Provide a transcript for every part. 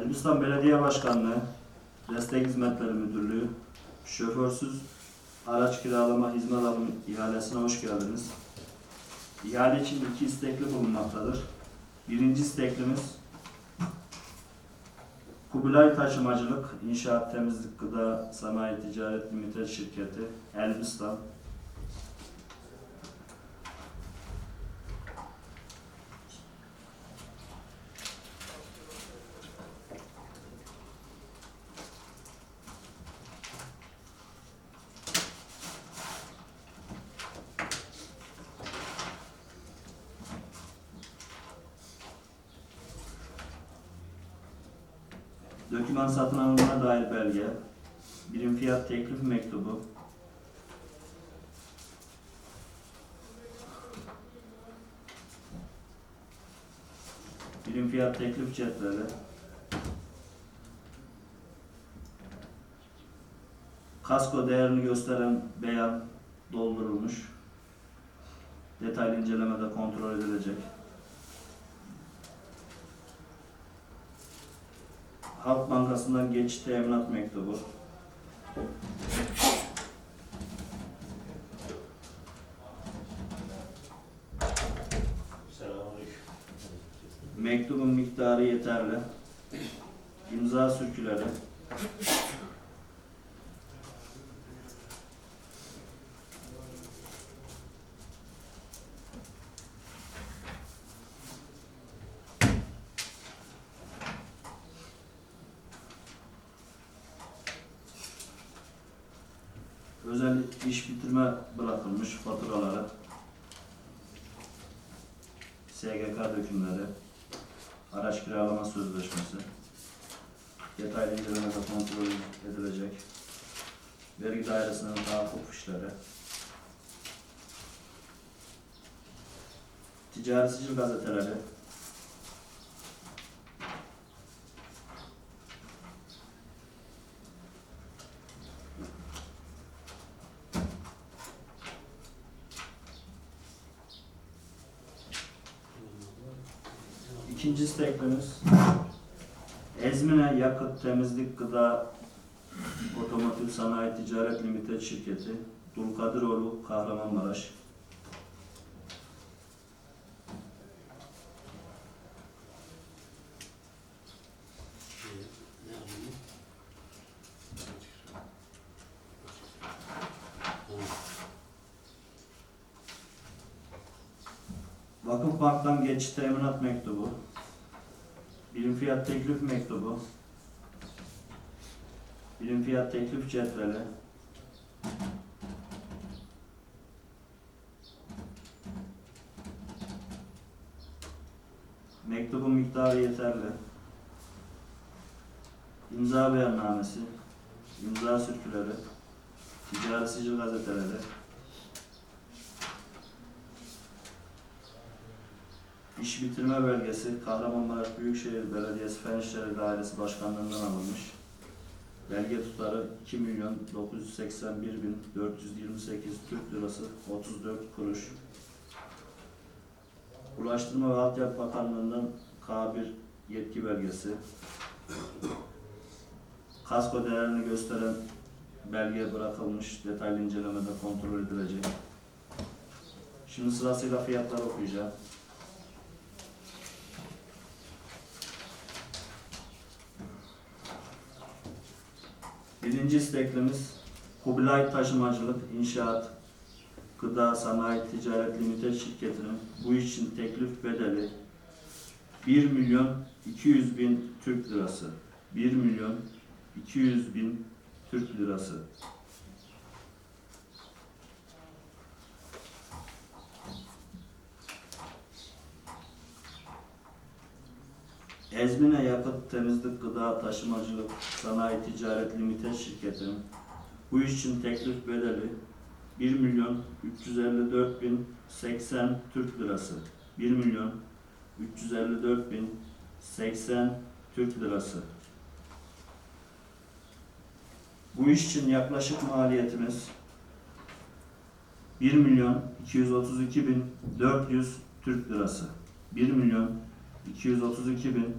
Elbistan Belediye Başkanlığı, Destek Hizmetleri Müdürlüğü, Şoförsüz Araç Kiralama Hizmet Alım ihalesine hoş geldiniz. İhale için iki istekli bulunmaktadır. Birinci isteklimiz Kubilay Taşımacılık, İnşaat Temizlik Gıda Sanayi Ticaret Limited Şirketi, Elbistan. Döküman satın alımına dair belge, birim fiyat teklif mektubu, birim fiyat teklif cetveli, kasko değerini gösteren beyan doldurulmuş, detaylı incelemede kontrol edilecek. Halk Bankası'ndan geçiş teminat mektubu. Mektubun miktarı yeterli. İmza sürküleri. Özel iş bitirme bırakılmış faturaları. SGK dökümleri. Araç kiralama sözleşmesi. Detaylı incelemede kontrol edilecek. Vergi dairesinden tahakkuk fişleri. Ticari sicil gazeteleri. İkinci isteklimiz Ezmine Yakıt Temizlik Gıda Otomotiv Sanayi Ticaret Limited Şirketi. Dulkadiroğlu Kahramanmaraş Vakıf Bank'tan geçiş teminat mektubu. Birim fiyat teklif mektubu. Birim fiyat teklif cetveli. Mektubun miktarı yeterli. İmza beyannamesi, imza sürküleri, ticari sicil gazeteleri, İş bitirme belgesi Kahramanmaraş Büyükşehir Belediyesi Fen İşleri Dairesi Başkanlığı'ndan alınmış. Belge tutarı 2 milyon 981 bin 428 Türk Lirası 34 kuruş. Ulaştırma ve Altyapı Bakanlığı'ndan K1 yetki belgesi. Kasko değerini gösteren belge bırakılmış. Detaylı incelemede kontrol edilecek. Şimdi sırasıyla fiyatları okuyacağım. Birinci isteklimiz Kubilay Taşımacılık İnşaat Gıda Sanayi Ticaret Limited şirketinin bu için teklif bedeli 1 milyon 200 bin Türk lirası. 1 milyon 200 bin Türk lirası. Ezmine Yakıt Temizlik Gıda Taşımacılık Sanayi Ticaret Limited şirketinin bu iş için teklif bedeli 1 milyon 354 bin 80 Türk lirası. 1 milyon 354 bin 80 Türk lirası. Bu iş için yaklaşık maliyetimiz 1 milyon 232 bin 400 Türk lirası. 1 milyon 232 bin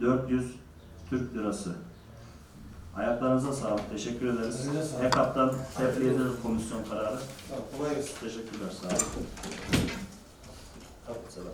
400 Türk Lirası. Ayaklarınıza sağlık. Teşekkür ederiz. EKAP'tan tebliğ ederiz komisyon kararı. Tamam, kolay gelsin. Teşekkürler. Sağ olun. Selam.